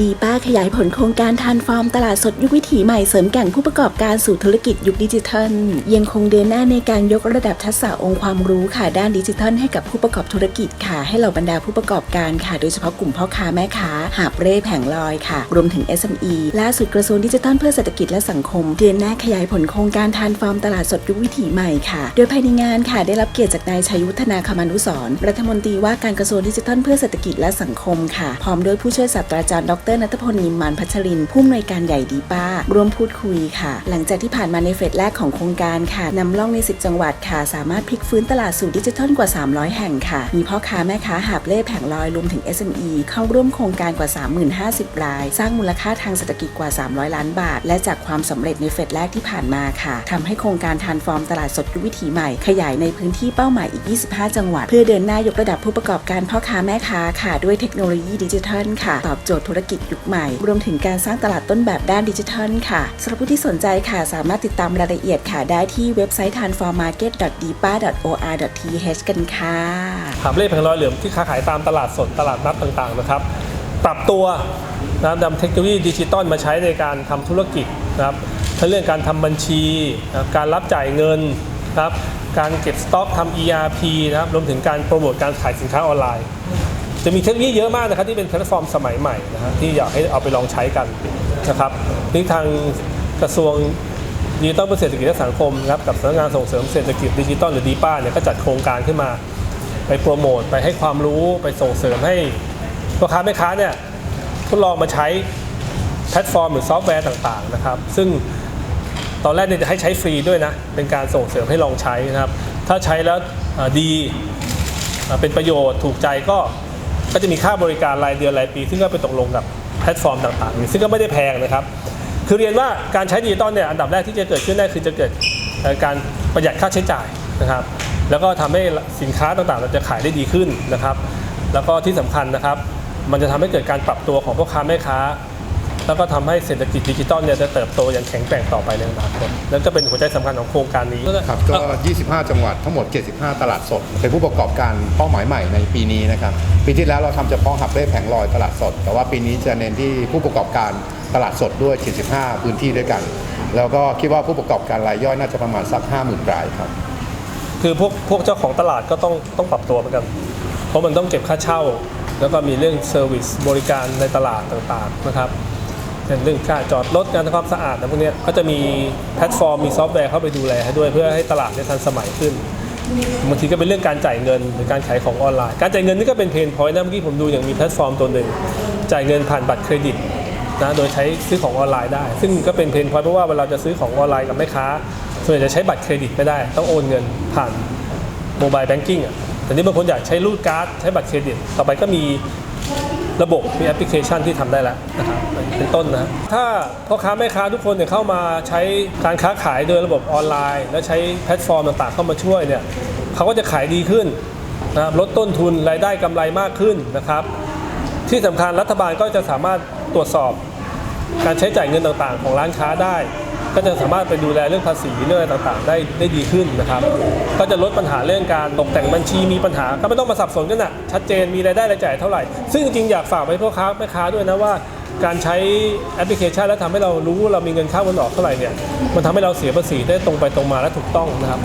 ดีป้าขยายผลโครงการทานฟอร์มตลาดสดยุควิถีใหม่เสริมแก่งผู้ประกอบการสู่ธุรกิจยุคดิจิทัล ยังคงเดินหน้าในการยกระดับทักษะองค์ความรู้ค่ะด้านดิจิทัลให้กับผู้ประกอบธุรกิจค่ะ ให้เหล่าบรรดาผู้ประกอบการค่ะ โดยเฉพาะกลุ่มพ่อค้าแม่ค้า หาบเร่แผงลอยค่ะ รวมถึง SME ล่าสุดกระทรวงดิจิทัลเพื่อเศรษฐกิจและสังคม เดือนหน้าขยายผลโครงการทานฟอร์มตลาดสดยุควิถีใหม่ค่ะ โดยภายในงานค่ะได้รับเกียรติจากนายชัยวุฒนาคมานุสรรัฐมนตรีว่าการกระทรวงดิจิทัลเพื่อเศรษฐกิจและสังคมค่ะ พร้อมด้วยผู้ช่วยศาสตราจารย์ดรนัทพลนิมมานพัชรินผู้อำนวยการใหญ่ดีป้า ร่วมพูดคุยค่ะ หลังจากที่ผ่านมาในเฟสแรกของโครงการค่ะนำล่องใน 10 จังหวัดค่ะ สามารถพลิกฟื้นตลาดสู่ดิจิทัลกว่า 300 แห่งค่ะ มีพ่อค้าแม่ค้าหาบเล่แผงลอยรวมถึง SME เข้าร่วมโครงการกว่า 30,050 ราย สร้างมูลค่าทางเศรษฐกิจกว่า 300 ล้านบาท และจากความสำเร็จในเฟสแรกที่ผ่านมาค่ะทำให้โครงการทานฟอร์มตลาดสดยุควิถีใหม่ขยายในพื้นที่เป้าหมายอีก 25 จังหวัด เพื่อเดินหน้ายกระดับผู้ประกอบการพ่อค้าแม่ค้าค่ะด้วยเทคโนโลยีดิจิทัลค่ะตอบโจทย์ธุรกิจยุคใหม่ รวมถึงการสร้างตลาดต้นแบบด้านดิจิทัลค่ะสำหรับผู้ที่สนใจค่ะ สามารถติดตามรายละเอียดค่ะได้ที่เว็บไซต์ transformmarket.dipa.or.th กันค่ะหาบเล่แผงลอยเหลืองที่ค้าขายตามตลาดสดตลาดนัดต่างๆนะครับปรับตัวนะครับนำเทคโนโลยีดิจิตอลมาใช้ในการทำธุรกิจนะครับทั้งเรื่องการทำบัญชีนะการรับจ่ายเงินนะครับการเก็บสต็อกทำ ERP นะครับรวมถึงการโปรโมทการขายสินค้าออนไลน์ จะมีเทคโนโลยีเยอะมากนะครับที่เป็นแพลตฟอร์มสมัยใหม่นะครับที่อยากให้เอาไปลองใช้กันนะครับนี่ทางกระทรวงดิจิทัลเพื่อเศรษฐกิจและสังคมนะครับกับสำนักงานส่งเสริมเศรษฐกิจดิจิทัลหรือดีป้าเนี่ยก็จัดโครงการขึ้นมา ไปโปรโมทไปให้ความรู้ไปส่งเสริมให้พ่อค้าแม่ค้าเนี่ยทดลองมาใช้แพลตฟอร์มหรือซอฟต์แวร์ต่างๆนะครับ ซึ่งตอนแรกเนี่ยจะให้ใช้ฟรีด้วยนะ เป็นการส่งเสริมให้ลองใช้นะครับ ถ้าใช้แล้วดีเป็นประโยชน์ถูกใจก็ ก็จะมีค่าบริการรายเดือนรายปี ซึ่งก็ไปตกลงกับแพลตฟอร์มต่างๆ ซึ่งก็ไม่ได้แพงนะครับ คือเรียนว่าการใช้ดิจิตอลเนี่ยอันดับแรกที่จะเกิดขึ้นได้คือจะเกิดการประหยัดค่าใช้จ่ายนะครับ แล้วก็ทำให้สินค้าต่างๆ เราจะขายได้ดีขึ้นนะครับ แล้วก็ที่สำคัญนะครับ มันจะทำให้เกิดการปรับตัวของพ่อค้าแม่ค้า แล้วก็ทำให้เศรษฐกิจดิจิตอลเนี่ยจะเติบโตอย่างแข็งแกร่งต่อไปในอนาคตนั่นก็เป็นหัวใจสำคัญของโครงการนี้ครับก็ 25 จังหวัดทั้งหมด 75 ตลาดสด เป็นผู้ประกอบการเป้าหมายใหม่ในปีนี้นะครับปีที่แล้วเราทำเฉพาะหับเล่แผงลอยตลาดสด แต่ว่าปีนี้จะเน้นที่ผู้ประกอบการตลาดสดด้วย 75 พื้นที่ด้วยกัน แล้วก็คิดว่าผู้ประกอบการรายย่อยน่าจะประมาณสัก 50,000รายครับคือพวกพวกเจ้าของตลาดก็ต้องต้องปรับตัวเหมือนกัน เพราะมันต้องเก็บค่าเช่า แล้วก็มีเรื่องเซอร์วิสบริการในตลาดต่างๆนะครับ เรื่องค่าจอดรถการทำความสะอาดนะพวกนี้ก็จะมีแพลตฟอร์มมีซอฟต์แวร์เข้าไปดูแลให้ด้วยเพื่อให้ตลาดเนี่ยทันสมัยขึ้นบางทีก็เป็นเรื่องการจ่ายเงินหรือการขายของออนไลน์ การจ่ายเงินนี่ก็เป็นเพนพอยต์นะเมื่อกี้ผมดูอย่างมีแพลตฟอร์มตัวหนึ่งจ่ายเงินผ่านบัตรเครดิตนะโดยใช้ซื้อของออนไลน์ได้ ซึ่งก็เป็นเพนพอยต์เพราะว่าเวลาจะซื้อของออนไลน์กับแม่ค้าส่วนใหญ่จะใช้บัตรเครดิตไม่ได้ ต้องโอนเงินผ่านโมบายแบงกิ้งอะแต่นี่บางคนอยากใช้รูดการ์ดใช้บัตรเครดิต ต่อไปก็มี ระบบมีแอปพลิเคชันที่ทำได้แล้วนะครับเป็นต้นนะถ้าพ่อค้าแม่ค้าทุกคนเนี่ยเข้ามาใช้การค้าขายโดยระบบออนไลน์ และใช้แพลตฟอร์มต่างๆเข้ามาช่วยเนี่ยเขาก็จะขายดีขึ้นนะครับลดต้นทุนรายได้กำไรมากขึ้นนะครับ ที่สำคัญรัฐบาลก็จะสามารถตรวจสอบการใช้จ่ายเงินต่างๆ ของร้านค้าได้ ก็จะสามารถไปดูแลเรื่องภาษีเรื่องอะไรต่างๆ ได้ได้ดีขึ้นนะครับ ก็จะลดปัญหาเรื่องการตกแต่งบัญชีมีปัญหาก็ไม่ต้องมาสับสนกันนะชัดเจนมีรายได้รายจ่ายเท่าไหร่ ซึ่งจริงอยากฝากไปพ่อค้าแม่ค้าด้วยนะว่าการใช้แอปพลิเคชันแล้วทำให้เรารู้ว่าเรามีเงินเข้าเงินออกเท่าไหร่เนี่ยมันทำให้เราเสียภาษีได้ตรงไปตรงมาและถูกต้องนะครับ